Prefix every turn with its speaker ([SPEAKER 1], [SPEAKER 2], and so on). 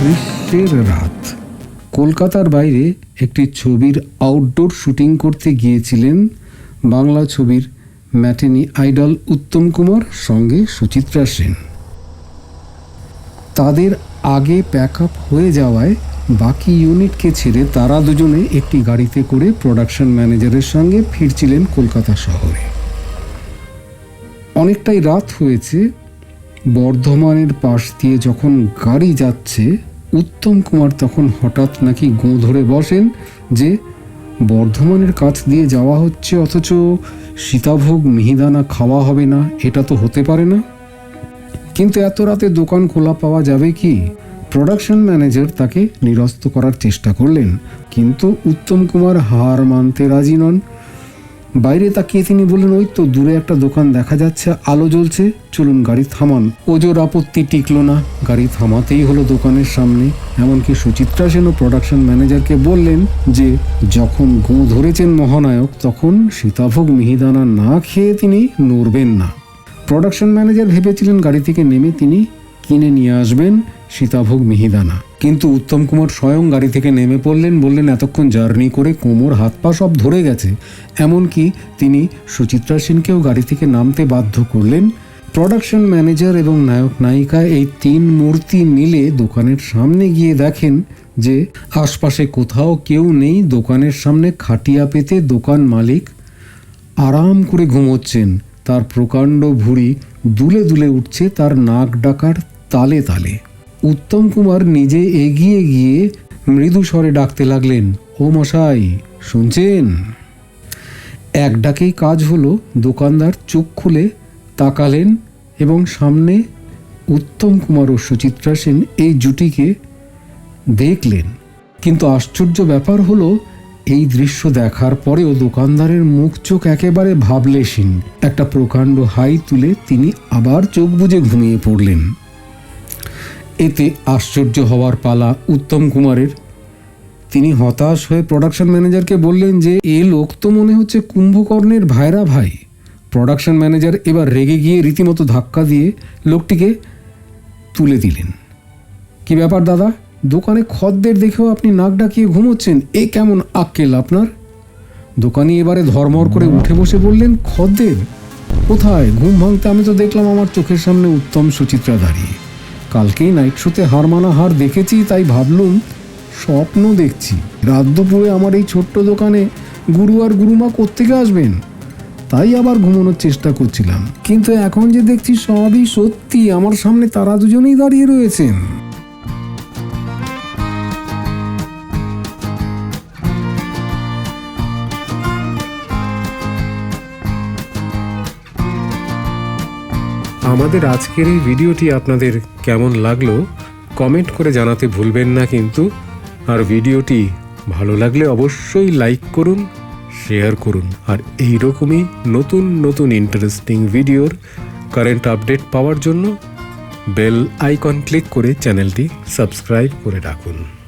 [SPEAKER 1] আগস্টের রাত। কলকাতার বাইরে একটি ছবির আউটডোর শুটিং করতে গিয়েছিলেন বাংলা ছবির ম্যাটেনি আইডল উত্তম কুমার, সঙ্গে সুচিত্রা সেন। তাদের আগে প্যাক আপ হয়ে যাওয়ায় বাকি ইউনিটকে ছেড়ে তারা দুজনে একটি গাড়িতে করে প্রোডাকশন ম্যানেজারের সঙ্গে ফিরছিলেন কলকাতা শহরে। অনেকটাই রাত হয়েছে, বর্ধমানের পাশ দিয়ে যখন গাড়ি যাচ্ছে উত্তম কুমার তখন হঠাৎ নাকি গোঁ ধরে বসেন যে, বর্ধমানের কাছ দিয়ে যাওয়া হচ্ছে অথচ সীতাভোগ মিহিদানা খাওয়া হবে না, এটা তো হতে পারে না। কিন্তু এত রাতে দোকান খোলা পাওয়া যাবে কি? প্রোডাকশন ম্যানেজার তাকে নিরস্ত করার চেষ্টা করলেন, কিন্তু উত্তম কুমার হার মানতে রাজি নন। বাইরে তাকিয়ে তিনি বললেন, ওই তো দূরে একটা দোকান দেখা যাচ্ছে, আলো জ্বলছে, চলুন গাড়ি থামান। ওজোর আপত্তি টিকলো না, গাড়ি থামাতেই হলো দোকানের সামনে। এমনকি সুচিত্রা সেনও প্রোডাকশন ম্যানেজারকে বললেন যে, যখন গোঁ ধরেছেন মহানায়ক, তখন সীতাভোগ মিহিদানা না খেয়ে তিনি নড়বেন না। প্রোডাকশন ম্যানেজার ভেবেছিলেন গাড়ি থেকে নেমে তিনি কিনে নিয়ে আসবেন সীতাভোগ মিহিদানা। কিন্তু উত্তম কুমার স্বয়ং গাড়ি থেকে নেমে পড়লেন, বললেন, এতক্ষণ জার্নি করে কোমর, হাত পা সব ধরে গেছে। এমনকি তিনি সুচিত্রা সেনকেও গাড়ি থেকে নামতে বাধ্য করলেন। প্রোডাকশন ম্যানেজার এবং নায়ক নায়িকা এই তিন মূর্তি মিলে দোকানের সামনে গিয়ে দেখেন যে আশপাশে কোথাও কেউ নেই, দোকানের সামনে খাটিয়া পেতে দোকান মালিক আরাম করে ঘুমোচ্ছেন। তার প্রকাণ্ড ভুঁড়ি দুলে দুলে উঠছে, তার নাক ডাকার তালে তালে। উত্তম কুমার নিজে এগিয়ে গিয়ে মৃদু স্বরে ডাকতে লাগলেন, ও মশাই, শুনছেন? এক ডাকেই কাজ হলো, দোকানদার চোখ খুলে তাকালেন এবং সামনে উত্তম কুমার ও সুচিত্রা সেন এই জুটিকে দেখলেন। কিন্তু আশ্চর্য ব্যাপার হলো, এই দৃশ্য দেখার পরেও দোকানদারের মুখ চোখ একেবারে ভাবলেশীন একটা প্রকাণ্ড হাই তুলে তিনি আবার চোখ বুজে ঘুমিয়ে পড়লেন। এতে আশ্চর্য হওয়ার পালা উত্তম কুমারের। তিনি হতাশ হয়ে প্রোডাকশন ম্যানেজারকে বললেন যে, এ লোক তো মনে হচ্ছে কুম্ভকর্ণের ভাইরা ভাই। প্রোডাকশন ম্যানেজার এবার রেগে গিয়ে রীতিমতো ধাক্কা দিয়ে লোকটিকে তুলে দিলেন। কি ব্যাপার দাদা? দোকানে খদ্দের দেখেও আপনি নাক ডাকিয়ে ঘুমোচ্ছেন? এ কেমন আক্কেল আপনার? দোকানি এবারে ধর্মর করে উঠে বসে বললেন, খদ্দের? কোথায়? ঘুম ভাঙতে আমি তো দেখলাম আমার চোখের সামনে উত্তম সুচিত্রা দাঁড়িয়ে। কালকেই নাইট শোতে হার মানা হার দেখেছি, তাই ভাবলুম স্বপ্ন দেখছি। রাত দুপুরে আমার এই ছোট্ট দোকানে গুরু আর গুরুমা কোত্থেকে আসবেন? তাই আবার ঘুমানোর চেষ্টা করছিলাম। কিন্তু এখন যে দেখছি সবই সত্যি, আমার সামনে তারা দুজনেই দাঁড়িয়ে রয়েছেন।
[SPEAKER 2] আমাদের আজকের এই ভিডিওটি আপনাদের কেমন লাগল, কমেন্ট করে জানাতে ভুলবেন না কিন্তু। আর ভিডিওটি ভালো লাগলে অবশ্যই লাইক করুন, শেয়ার করুন। আর এই রকমই নতুন নতুন ইন্টারেস্টিং ভিডিওর কারেন্ট আপডেট পাওয়ার জন্য বেল আইকন ক্লিক করে চ্যানেলটি সাবস্ক্রাইব করে রাখুন।